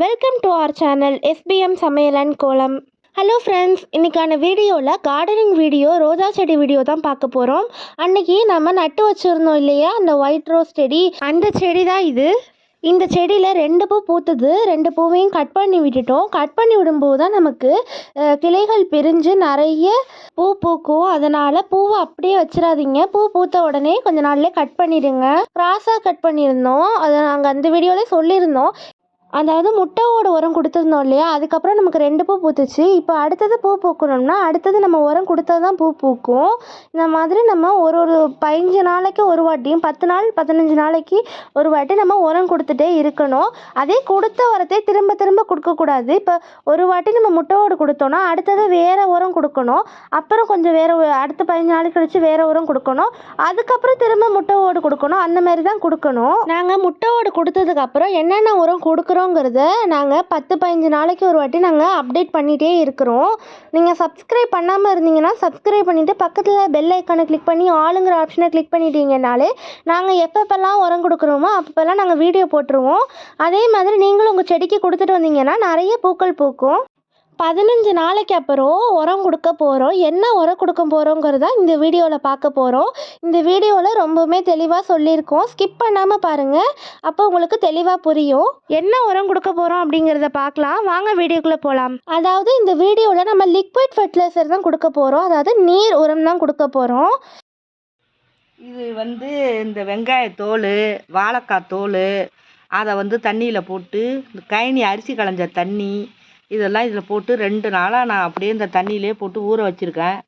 Welcome to our channel SPM Samayal and Kolam hello friends இன்றைக்கான வீடியோவில் gardening video ரோஜா செடி video தான் பார்க்க போகிறோம் அன்னைக்கு நம்ம நட்டு வச்சுருந்தோம் இல்லையா அந்த ஒயிட் ரோஸ் செடி. அந்த செடி தான் இது. இந்த செடியில் ரெண்டு பூ பூத்துது. ரெண்டு பூவையும் கட் பண்ணி விட்டுட்டோம். கட் பண்ணி விடும்போது தான் நமக்கு கிளைகள் பிரிஞ்சு நிறைய பூ பூக்கும். அதனால் பூவை அப்படியே வச்சிடாதீங்க. பூ பூத்த உடனே கொஞ்ச நாள்லேயே கட் பண்ணிடுங்க. கிராஸாக கட் பண்ணியிருந்தோம். அதை நாங்கள் அந்த வீடியோவிலே சொல்லியிருந்தோம். அதாவது முட்டையோட உரம் கொடுத்துருந்தோம் இல்லையா? அதுக்கப்புறம் நமக்கு ரெண்டு பூ பூத்துச்சு. இப்போ அடுத்தது பூ பூக்கணும்னா அடுத்தது நம்ம உரம் கொடுத்தா தான் பூ பூக்கும். இந்த மாதிரி நம்ம ஒரு ஒரு பதினஞ்சு நாளைக்கு ஒரு வாட்டியும் பத்து நாள் பதினஞ்சு நாளைக்கு ஒரு வாட்டி நம்ம உரம் கொடுத்துட்டே இருக்கணும். அதே கொடுத்த உரத்தை திரும்ப திரும்ப கொடுக்கக்கூடாது இப்போ ஒரு வாட்டி நம்ம முட்டையோடு கொடுத்தோன்னா அடுத்தது வேறு உரம் கொடுக்கணும். அப்புறம் கொஞ்சம் வேறு அடுத்த பதினஞ்சு நாள் கழித்து வேறு உரம் கொடுக்கணும். அதுக்கப்புறம் திரும்ப முட்டையோடு கொடுக்கணும். அந்த மாதிரி தான் கொடுக்கணும். நாங்கள் முட்டையோடு கொடுத்ததுக்கப்புறம் என்னென்ன உரம் கொடுக்குறோங்கிறத நாங்கள் பத்து பதினஞ்சு நாளைக்கு ஒரு வாட்டி நாங்கள் அப்டேட் பண்ணிகிட்டே இருக்கிறோம். நீங்கள் சப்ஸ்கிரைப் பண்ணாமல் இருந்தீங்கன்னா சப்ஸ்கிரைப் பண்ணிவிட்டு பக்கத்தில் பெல் ஐக்கானை கிளிக் பண்ணி ஆளுங்கிற ஆப்ஷனை கிளிக் பண்ணிட்டீங்கனாலே நாங்கள் எப்பப்பெல்லாம் உரம் கொடுக்குறோமோ அப்பப்பெல்லாம் நாங்கள் வீடியோ போட்டுருவோம். அதே மாதிரி நீங்களும் உங்கள் செடிக்கு கொடுத்துட்டு வந்தீங்கன்னா நிறைய பூக்கள் பூக்கும். பதினஞ்சு நாளைக்கு அப்புறம் உரம் கொடுக்க போகிறோம் என்ன உரம் கொடுக்க போகிறோங்கிறத இந்த வீடியோவில் பார்க்க போகிறோம் இந்த வீடியோவில் ரொம்பவுமே தெளிவாக சொல்லியிருக்கோம். ஸ்கிப் பண்ணாமல் பாருங்கள் அப்போ உங்களுக்கு தெளிவாக புரியும். என்ன உரம் கொடுக்க போகிறோம் அப்படிங்கிறத பார்க்கலாம். வாங்க வீடியோக்குள்ளே போகலாம் அதாவது இந்த வீடியோவில் நம்ம லிக்விட் ஃபர்டிலைசர் தான் கொடுக்க போகிறோம் அதாவது நீர் உரம் தான் கொடுக்க போகிறோம் இது வந்து இந்த வெங்காயத்தோல் வாழைக்காய் தோல் அதை வந்து தண்ணியில் போட்டு இந்த கயனி அரிசி களைஞ்ச தண்ணி இதெல்லாம் இதில் போட்டு ரெண்டு நாளாக நான் அப்படியே இந்த தண்ணியிலே போட்டு ஊற வச்சுருக்கேன்.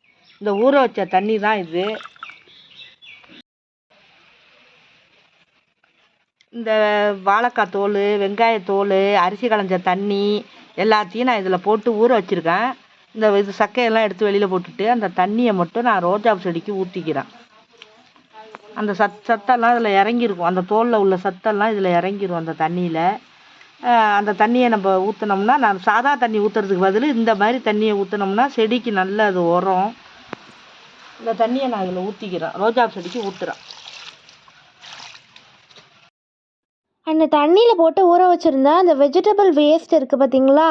இந்த ஊற வச்ச தண்ணி தான் இது. இந்த வாழைக்காய் தோல் வெங்காயத்தோல் அரிசி களைஞ்ச தண்ணி எல்லாத்தையும் நான் இதில் போட்டு ஊற வச்சுருக்கேன். இந்த இது சக்கையெல்லாம் எடுத்து வெளியில் போட்டுட்டு அந்த தண்ணியை மட்டும் நான் ரோஜா செடிக்கு ஊற்றிக்கிறேன் அந்த சத் சத்தெல்லாம் இதில் இறங்கிருக்கும் அந்த தோலில் உள்ள சத்தெல்லாம் இதில் இறங்கிரும் அந்த தண்ணியில். அந்த தண்ணியை நம்ம ஊற்றுனோம்னா நான் சாதா தண்ணி ஊற்றுறதுக்கு பதில் இந்த மாதிரி தண்ணியை ஊற்றுனோம்னா செடிக்கு நல்ல அது உரம். இந்த தண்ணியை நான் இதில் ஊற்றிக்கிறேன் ரோஜா செடிக்கு ஊற்றுறேன் அந்த தண்ணியில் போட்டு ஊற வச்சுருந்தா அந்த வெஜிடபிள் வேஸ்ட் இருக்குது பார்த்தீங்களா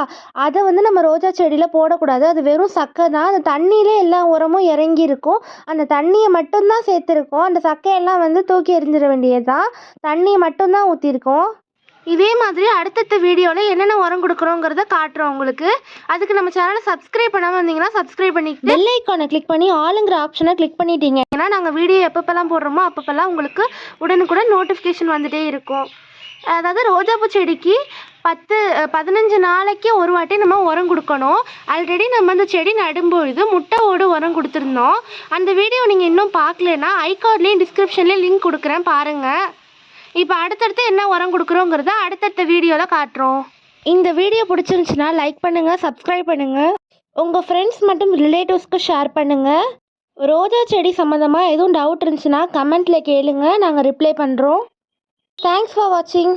அதை வந்து நம்ம ரோஜா செடியில் போடக்கூடாது. அது வெறும் சக்கை தான். அந்த தண்ணியிலே எல்லா உரமும் இறங்கி இருக்கும் அந்த தண்ணியை மட்டும்தான் சேர்த்துருக்கோம். அந்த சக்கையெல்லாம் வந்து தூக்கி எறிஞ்சிட வேண்டியது தான் தண்ணியை மட்டும்தான் ஊற்றிருக்கோம் இதே மாதிரி அடுத்தடுத்த வீடியோவில் என்னென்ன உரம் கொடுக்குறோங்கிறத காட்டுறோம் உங்களுக்கு. அதுக்கு நம்ம சேனலை சப்ஸ்கிரைப் பண்ணாமல் இருந்தீங்கன்னா சப்ஸ்கிரைப் பண்ணிட்டு பெல் ஐக்கானை கிளிக் பண்ணி ஆளுங்கிற ஆப்ஷனை கிளிக் பண்ணிட்டீங்க. ஏன்னா நாங்கள் வீடியோ எப்பப்பெல்லாம் போடுறோமோ அப்பப்பெல்லாம் உங்களுக்கு உடனுக்குடன் நோட்டிஃபிகேஷன் வந்துட்டே இருக்கும். அதாவது ரோஜாப்பூ செடிக்கு பத்து பதினஞ்சு நாளைக்கு ஒரு வாட்டி நம்ம உரம் கொடுக்கணும். ஆல்ரெடி நம்ம அந்த செடி நடும்பொழுது முட்டை ஓடு உரம் கொடுத்துருந்தோம். அந்த வீடியோ நீங்கள் இன்னும் பார்க்கலனா ஐகார்ட்லேயும் டிஸ்கிரிப்ஷன்லேயும் லிங்க் கொடுக்குறேன் பாருங்கள் இப்போ அடுத்தடுத்து என்ன உரம் கொடுக்குறோங்கிறத அடுத்தடுத்த வீடியோவில் காட்டுறோம். இந்த வீடியோ பிடிச்சிருந்துச்சுன்னா லைக் பண்ணுங்கள் சப்ஸ்கிரைப் பண்ணுங்கள் உங்கள் ஃப்ரெண்ட்ஸ் மற்றும் ரிலேட்டிவ்ஸ்க்கு ஷேர் பண்ணுங்கள் ரோஜா செடி சம்மந்தமாக எதுவும் டவுட் இருந்துச்சுன்னா கமெண்ட்டில் கேளுங்கள் நாங்கள் ரிப்ளை பண்ணுறோம் தேங்க்ஸ் ஃபார் வாட்சிங்